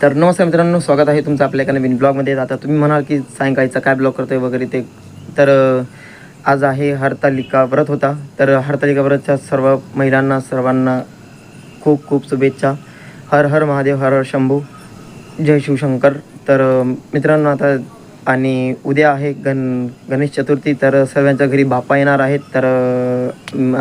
तर नमस्कार मित्रांनो स्वागत आहे तुमचं आपल्या एका नवीन ब्लॉगमध्ये. आता तुम्ही म्हणाल की सायंकाळीचा काय ब्लॉग करतोय वगैरे ते. तर आज आहे हरतालिका व्रत होता. तर हरतालिका व्रतच्या सर्व महिलांना सर्वांना खूप खूप शुभेच्छा. हर हर महादेव हर हर शंभू. जय शिवशंकर. तर मित्रांनो आता आणि उद्या आहे गण गणेश चतुर्थी. तर सर्वांच्या घरी बाप्पा येणार आहेत. तर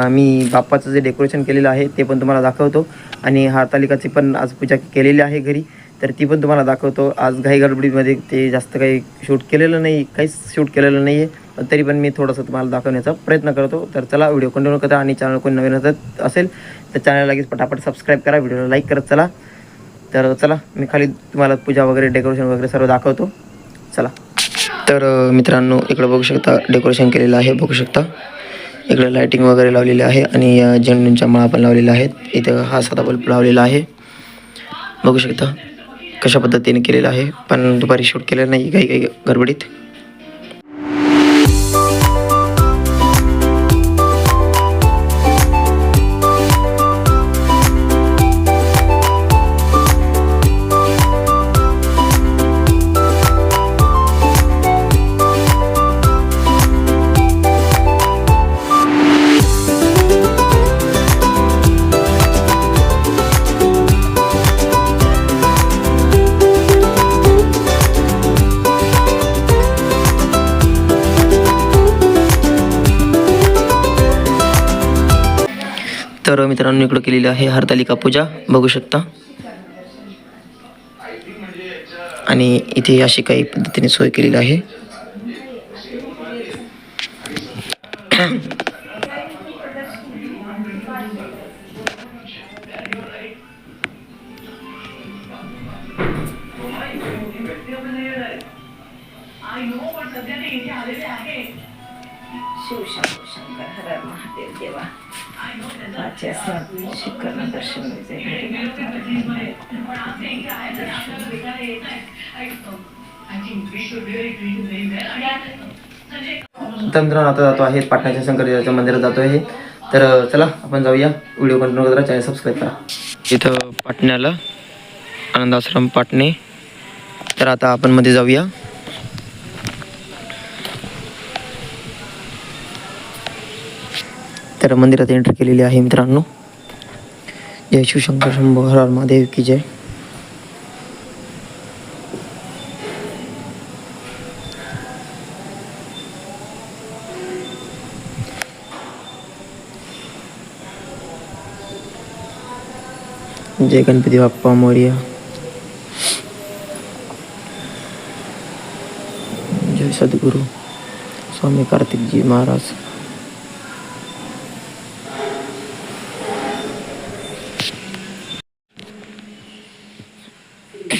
आम्ही बाप्पाचं जे डेकोरेशन केलेलं आहे ते पण तुम्हाला दाखवतो. आणि हरतालिकाची पण आज पूजा केलेली आहे घरी. तर ती पण तुम्हाला दाखवतो. आज घाई गडबडीमध्ये ते जास्त काही शूट केलेलं नाही काहीच शूट केलेलं नाही आहे तरी पण मी थोडंसं तुम्हाला दाखवण्याचा प्रयत्न करतो. तर चला व्हिडिओ कंटिन्यू करा आणि चॅनल कोणी नवीन असत असेल तर चॅनल लगेच पटापट सबस्क्राईब करा व्हिडिओला लाईक करत चला. तर चला मी खाली तुम्हाला पूजा वगैरे डेकोरेशन वगैरे सर्व दाखवतो. चला. तर मित्रांनो इकडं बघू शकता डेकोरेशन केलेलं आहे बघू शकता. इकडं लायटिंग वगैरे लावलेली आहे आणि झेंडूंच्या माळा पण लावलेल्या आहेत. इथं हा साधा बल्ब लावलेला आहे. बघू शकता. कशा पद्धतीने केलेलं आहे पण दुपारी शूट केलं नाही काही काही गडबडीत. तर मित्रांनो इकडं केलेली आहे हरतालिका पूजा. बघू शकता. आणि इथे अशी काही पद्धतीने सोय केलेली आहे. शिवशंभू शंकर हर हर महादेव देवा. वाचे शुक्र दर्शन तर आता जातो आहे पाटण्याच्या शंकराच्या मंदिरात जातो आहे. तर चला आपण जाऊया. व्हिडिओ कंटिन्यू करा चॅनल सबस्क्राईब करा. इथं पाटण्याला आनंद आश्रम पाटणे. तर आता आपण मध्ये जाऊया. तर मंदिरात एंट्री केलेली आहे मित्रांनो. जय शिवशंकर शंभू, हर महादेव की जय. जय गणपती बाप्पा मोर्या. जय सद्गुरू, स्वामी कार्तिक जी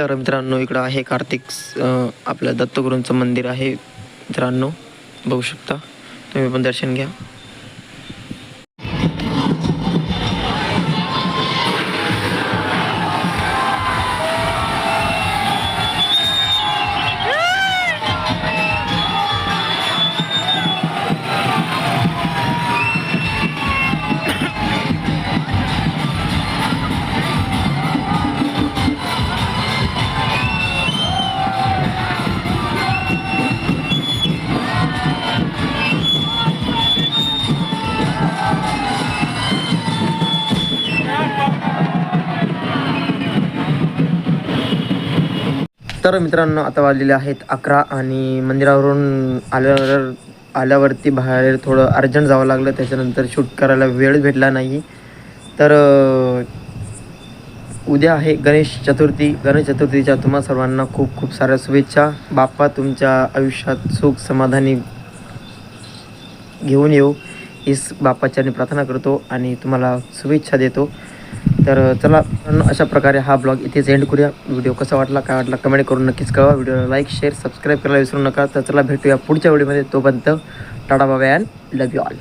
तर मित्रांनो इकडं आहे कार्तिक आपलं दत्तगुरूंचं मंदिर आहे. मित्रांनो बघू शकता. तुम्ही पण दर्शन घ्या. तर मित्रांनो आता वाजलेले आहेत अकरा आणि मंदिरावरून आल्यावर आल्यावरती बाहेर थोडं अर्जंट जावं लागलं. त्याच्यानंतर शूट करायला वेळ भेटला नाही. तर उद्या आहे गणेश चतुर्थी. गणेश चतुर्थीच्या तुम्हा सर्वांना खूप खूप साऱ्या शुभेच्छा. बाप्पा तुमच्या आयुष्यात सुख समाधानी घेऊन येऊ. हीच बापाच्याने प्रार्थना करतो आणि तुम्हाला शुभेच्छा देतो. तर चला अशा प्रकारे हा ब्लॉग इथेच एंड करूया. व्हिडिओ कसा वाटला काय वाटला कमेंट करून नक्कीच कळवा. व्हिडिओला लाईक शेअर सबस्क्राईब करायला विसरू नका. तर चला भेटूया पुढच्या व्हिडिओमध्ये. तोपर्यंत टाटा बाबा अँड लव यू ऑल